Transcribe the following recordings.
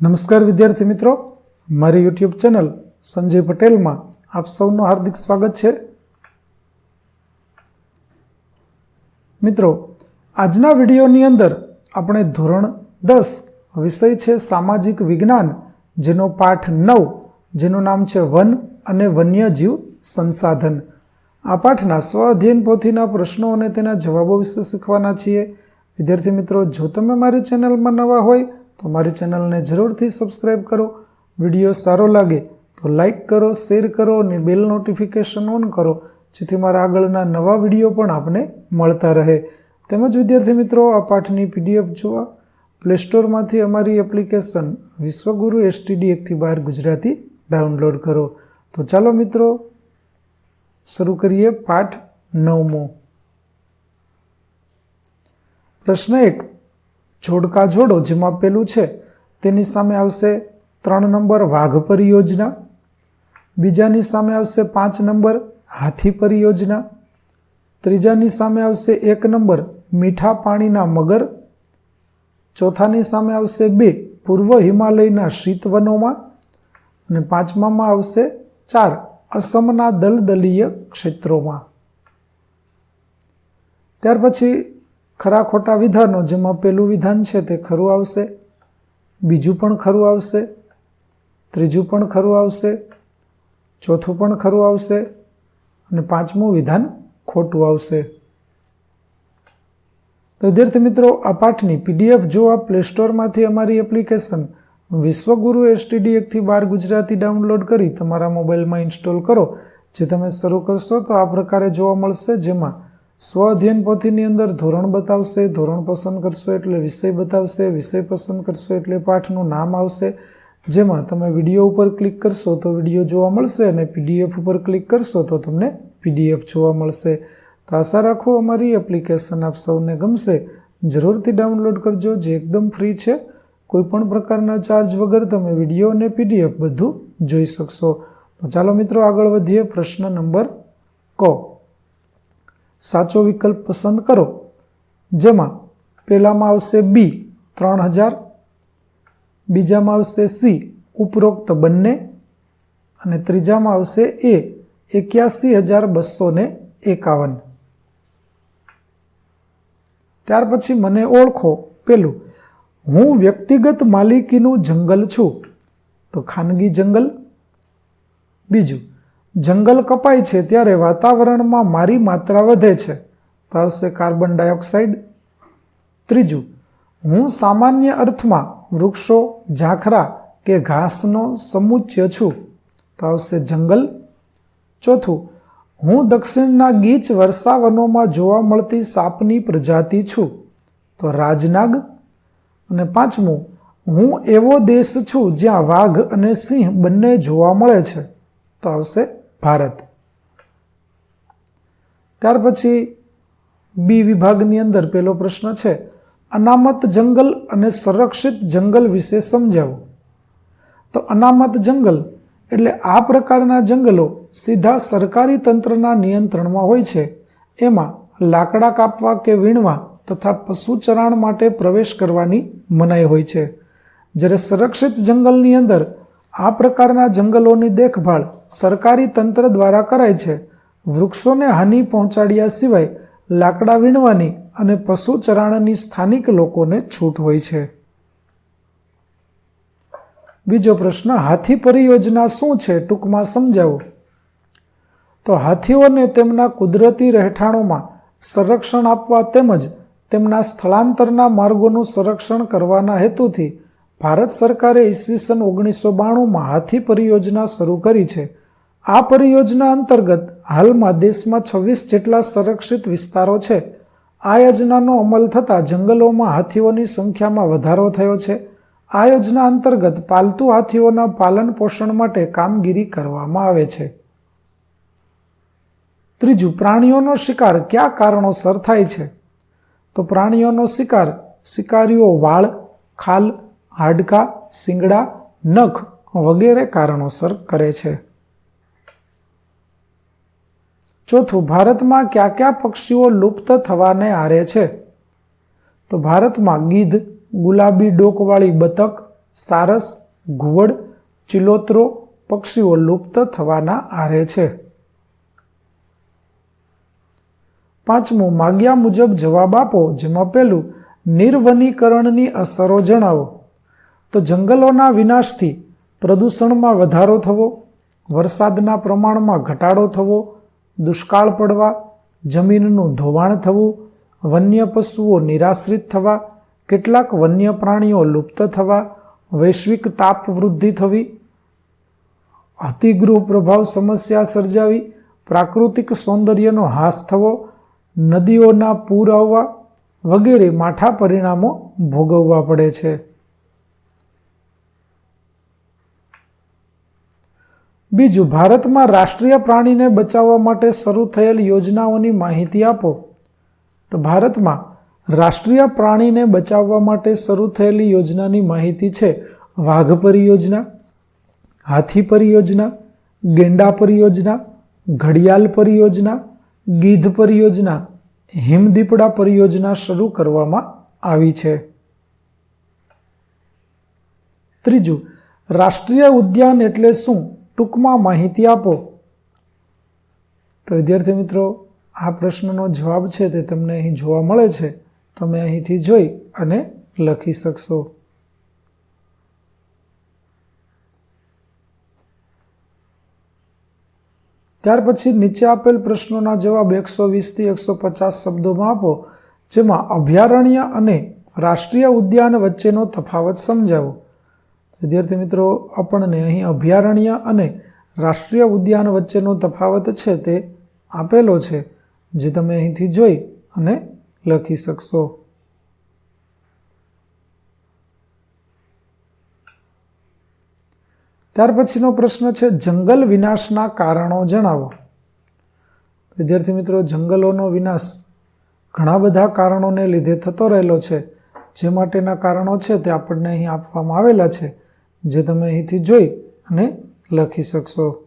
નમસ્કાર વિદ્યાર્થી મિત્રો. મારી યુટ્યુબ ચેનલ સંજય પટેલમાં આપ સૌનું હાર્દિક સ્વાગત છે. મિત્રો, આજના વિડીયોની અંદર આપણે ધોરણ દસ વિષય છે સામાજિક વિજ્ઞાન, જેનો પાઠ નવ, જેનું નામ છે વન અને વન્યજીવ સંસાધન. આ પાઠના સ્વ અધ્યયન પોથીના પ્રશ્નો અને તેના જવાબો વિશે શીખવાના છીએ. વિદ્યાર્થી મિત્રો, જો તમે મારી ચેનલમાં નવા હોય તો મારી ચેનલને જરૂરથી સબસ્ક્રાઈબ કરો. વીડિયો સારો લાગે તો લાઈક કરો શેર કરો અને બેલ નોટિફિકેશન ઓન કરો, જેથી મારા આગળના નવા વીડિયો પણ આપને મળતા રહે. તેમજ વિદ્યાર્થી મિત્રો, આ પાઠની પીડીએફ જોવા પ્લે સ્ટોરમાંથી અમારી એપ્લિકેશન વિશ્વગુરુ એસટીડી એકથી બાર ગુજરાતી ડાઉનલોડ કરો. તો ચાલો મિત્રો, શરૂ કરીએ પાઠ નવમો. પ્રશ્ન એક. જોડકા જોડો જેમાં પેલું છે, તેની સામે આવશે ત્રણ નંબર વાઘ પરિયોજના બીજાની સામે આવશે પાંચ નંબર હાથી પરિયોજના ત્રીજાની સામે આવશે એક નંબર મીઠા પાણીના મગર, ચોથાની સામે આવશે બે પૂર્વ હિમાલયના શીતવનોમાં, અને પાંચમામાં આવશે ચાર અસમના દલદલીય ક્ષેત્રોમાં. ત્યાર પછી ખરા ખોટા વિધાનો જેમાં પેલું વિધાન છે તે ખરું આવશે, બીજું પણ ખરું આવશે, ત્રીજું પણ ખરું આવશે, ચોથું પણ ખરું આવશે અને પાંચમું વિધાન ખોટું આવશે. તો વિદ્યાર્થી મિત્રો, આ પાઠની પીડીએફ જોવા પ્લે સ્ટોરમાંથી અમારી એપ્લિકેશન વિશ્વગુરુ એસટીડી એકથી બાર ગુજરાતી ડાઉનલોડ કરી તમારા મોબાઈલમાં ઇન્સ્ટોલ કરો, જે તમે શરૂ કરશો તો આ પ્રકારે જોવા મળશે, જેમાં સ્વ અધ્યયન પોથીની અંદર ધોરણ બતાવશે, ધોરણ પસંદ કરશો એટલે વિષય બતાવશે, વિષય પસંદ કરશો એટલે પાઠનું નામ આવશે. જેમાં તમે વીડિયો ઉપર ક્લિક કરશો તો વીડિયો જોવા મળશે અને પીડીએફ ઉપર ક્લિક કરશો તો તમને પીડીએફ જોવા મળશે. તો આશા રાખો અમારી એપ્લિકેશન આપ સૌને ગમશે. જરૂરથી ડાઉનલોડ કરજો, જે એકદમ ફ્રી છે. કોઈ પણ પ્રકારના ચાર્જ વગર તમે વીડિયો અને પીડીએફ બધું જોઈ શકશો. તો ચાલો મિત્રો આગળ વધીએ. પ્રશ્ન નંબર કો. સાચો વિકલ્પ પસંદ કરો. જેમાં પહેલામાં આવશે બી ત્રણ હજાર. બીજામાં આવશે સી ઉપરોક્ત બંને. અને ત્રીજામાં આવશે એ એક્યાસી હજાર બસો ને એકાવન. ત્યાર પછી મને ઓળખો. પેલું, હું વ્યક્તિગત માલિકીનું જંગલ છું. તો ખાનગી જંગલ. બીજું જંગલ કપાય છે ત્યારે વાતાવરણમાં મારી માત્રા વધે છે. તો આવશે કાર્બન ડાયોક્સાઇડ. ત્રીજું, હું સામાન્ય અર્થમાં વૃક્ષો, ઝાખરા કે ઘાસનો સમુચ્ય છું. તો આવશે જંગલ. ચોથું, હું દક્ષિણના ગીચ વર્ષાવનોમાં જોવા મળતી સાપની પ્રજાતિ છું. તો રાજનાગ. અને પાંચમું, હું એવો દેશ છું જ્યાં વાઘ અને સિંહ બંને જોવા મળે છે. તો આવશે ભારત. ત્યાર પછી બી વિભાગની અંદર પેલો પ્રશ્ન છે, અનામત જંગલ અને સંરક્ષિત જંગલ વિશે સમજાવો. તો અનામત જંગલ એટલે આ પ્રકારના જંગલો સીધા સરકારી તંત્રના નિયંત્રણમાં હોય છે. એમાં લાકડા કાપવા કે વીણવા તથા પશુ ચરાણ માટે પ્રવેશ કરવાની મનાઈ હોય છે. જ્યારે સંરક્ષિત જંગલની અંદર આ પ્રકારના જંગલોની દેખભાળ સરકારી તંત્ર દ્વારા કરાય છે. વૃક્ષોને હાનિ પહોંચાડ્યા સિવાય લાકડા વીણવાની અને પશુ ચરાણની સ્થાનિક લોકોને છૂટ હોય છે. બીજો પ્રશ્ન, હાથી પરિયોજના શું છે? ટૂંકમાં સમજાવો. તો હાથીઓને તેમના કુદરતી રહેઠાણોમાં સંરક્ષણ આપવા તેમજ તેમના સ્થળાંતરના માર્ગોનું સંરક્ષણ કરવાના હેતુથી ભારત સરકારે ઈસવીસન ઓગણીસો બાણુંમાં હાથી પરિયોજના શરૂ કરી છે. આ પરિયોજના અંતર્ગત હાલમાં દેશમાં છવ્વીસ જેટલા સંરક્ષિત વિસ્તારો છે. આ યોજનાનો અમલ થતાં જંગલોમાં હાથીઓની સંખ્યામાં વધારો થયો છે. આ યોજના અંતર્ગત પાલતુ હાથીઓના પાલન પોષણ માટે કામગીરી કરવામાં આવે છે. ત્રીજું, પ્રાણીઓનો શિકાર કયા કારણોસર થાય છે? તો પ્રાણીઓનો શિકાર, શિકારીઓ વાળ, ખાલ હાડકા શિંગડા નખ વગેરે કારણોસર કરે છે. ચોથું, ભારતમાં કયા કયા પક્ષીઓ લુપ્ત થવાને આરે છે? તો ભારતમાં ગીધ, ગુલાબી ડોકવાળી બતક, સારસ, ઘુવડ, ચિલોત્રો પક્ષીઓ લુપ્ત થવાના આરે છે. પાંચમું, માગ્યા મુજબ જવાબ આપો, જેમાં પહેલું, નિર્વનીકરણની અસરો જણાવો. તો જંગલોના વિનાશથી પ્રદૂષણમાં વધારો થવો, વરસાદના પ્રમાણમાં ઘટાડો થવો, દુષ્કાળ પડવા, જમીનનું ધોવાણ થવું વન્ય પશુઓ નિરાશ્રિત થવા, કેટલાક વન્ય પ્રાણીઓ લુપ્ત થવા, વૈશ્વિક તાપ વૃદ્ધિ થવી, અતિગૃહ પ્રભાવ સમસ્યા સર્જાવી, પ્રાકૃતિક સૌંદર્યનો હાસ થવો, નદીઓના પૂર આવવા વગેરે માઠા પરિણામો ભોગવવા પડે છે. બીજું, ભારતમાં રાષ્ટ્રીય પ્રાણીને બચાવવા માટે શરૂ થયેલ યોજનાઓની માહિતી આપો. તો ભારતમાં રાષ્ટ્રીય પ્રાણીને બચાવવા માટે શરૂ થયેલી યોજનાની માહિતી છે વાઘ પરિયોજના હાથી પરિયોજના ગેંડા પરિયોજના ઘડિયાળ પરિયોજના ગીધ પરિયોજના હિમદીપડા પરિયોજના શરૂ કરવામાં આવી છે. ત્રીજું, રાષ્ટ્રીય ઉદ્યાન એટલે શું? ટૂંકમાં માહિતી આપો. તો વિદ્યાર્થી મિત્રો, આ પ્રશ્નનો જવાબ છે તે તમને અહીં જોવા મળે છે. તમે અહીંથી જોઈ અને લખી શકશો. ત્યાર પછી નીચે આપેલ પ્રશ્નોના જવાબ એકસો વીસથી એકસો પચાસ શબ્દોમાં આપો, જેમાં અભયારણ્ય અને રાષ્ટ્રીય ઉદ્યાન વચ્ચેનો તફાવત સમજાવો. વિદ્યાર્થી મિત્રો, આપણને અહીં અભયારણ્ય અને રાષ્ટ્રીય ઉદ્યાન વચ્ચેનો તફાવત છે તે આપેલો છે, જે તમે અહીંથી જોઈ અને લખી શકશો. ત્યાર પછીનો પ્રશ્ન છે, જંગલ વિનાશના કારણો જણાવો. વિદ્યાર્થી મિત્રો, જંગલોનો વિનાશ ઘણા બધા કારણોને લીધે થતો રહેલો છે. જે માટેના કારણો છે તે આપણને અહીં આપવામાં આવેલા છે. જે તમે અહીંથી જોઈ અને લખી શકશો.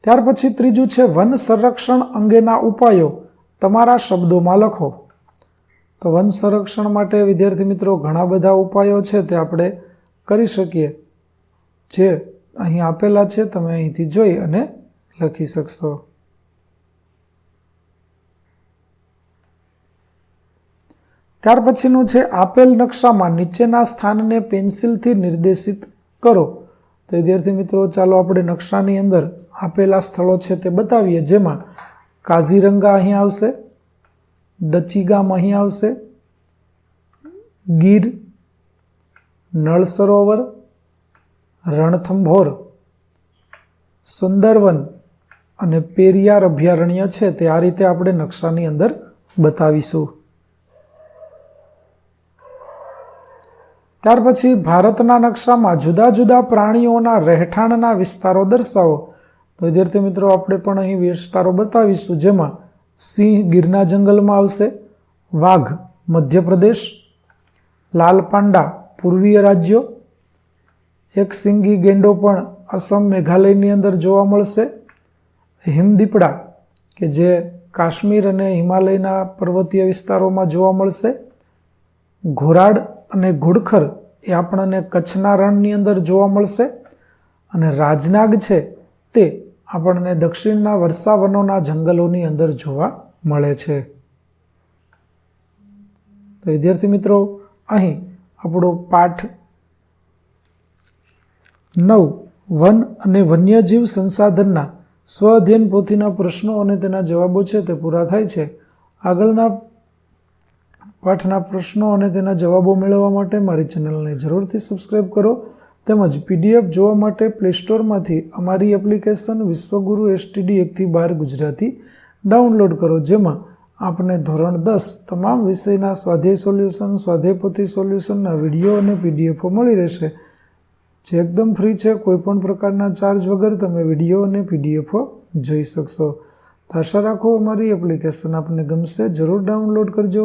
ત્યાર પછી ત્રીજું છે, વન સંરક્ષણ અંગેના ઉપાયો. તમારા શબ્દોમાં લખો. તો વન સંરક્ષણ માટે, વિદ્યાર્થી મિત્રો, ઘણા બધા ઉપાયો છે તે આપણે કરી શકીએ. જે અહીં આપેલા છે, તમે અહીંથી જોઈ અને લખી શકશો. ત્યાર પછીનું છે, આપેલ નકશામાં નીચેના સ્થાનને પેન્સિલથી નિર્દેશિત કરો. તો વિદ્યાર્થી મિત્રો, ચાલો આપણે નકશાની અંદર આપેલા સ્થળો છે તે બતાવીએ, જેમાં કાઝીરંગા અહીં આવશે, દચીગામ અહીં આવશે, ગીર નળ સરોવર રણથંભોર, સુંદરવન અને પેરિયાર અભયારણ્ય છે તે આ રીતે આપણે નકશાની અંદર બતાવીશું. ત્યાર પછી ભારતના નકશામાં જુદા જુદા પ્રાણીઓના રહેઠાણના વિસ્તારો દર્શાવો. તો વિદ્યાર્થી મિત્રો, આપણે પણ અહીં વિસ્તારો બતાવીશું. જેમાં સિંહ ગીરના જંગલમાં આવશે, વાઘ મધ્યપ્રદેશ, લાલ પાંડા પૂર્વીય રાજ્યો, એક સિંગી ગેંડો પણ અસમ મેઘાલયની અંદર જોવા મળશે, હિમદીપડા, કે જે કાશ્મીર અને હિમાલયના પર્વતીય વિસ્તારોમાં જોવા મળશે, ઘોરાડ અને ઘુડખર એ આપણને કચ્છના રણની અંદર જોવા મળશે. અને રાજનાગ છે તે આપણને દક્ષિણના વર્ષાવનોના જંગલોની અંદર જોવા મળે છે. તો વિદ્યાર્થી મિત્રો, અહીં આપણો પાઠ નવ, વન અને વન્યજીવ સંસાધનના સ્વ અધ્યયન પોથીના પ્રશ્નો અને તેના જવાબો છે તે પૂરા થાય છે. આગળના પાઠના પ્રશ્નો અને તેના જવાબો મેળવવા માટે મારી ચેનલને જરૂરથી સબસ્ક્રાઈબ કરો તેમજ પીડીએફ જોવા માટે પ્લે સ્ટોરમાંથી અમારી એપ્લિકેશન વિશ્વગુરુ એસટીડી એકથી બાર ગુજરાતી ડાઉનલોડ કરો, જેમાં આપને ધોરણ દસ તમામ વિષયના સ્વાધ્યાય સોલ્યુશન, સ્વાધ્યાય પોથી સોલ્યુશનના વીડિયો અને પીડીએફો મળી રહેશે. જે એકદમ ફ્રી છે, કોઈપણ પ્રકારના ચાર્જ વગર તમે વીડિયો અને પીડીએફો જોઈ શકશો. તો આશા રાખો અમારી એપ્લિકેશન આપને ગમશે. જરૂર ડાઉનલોડ કરજો.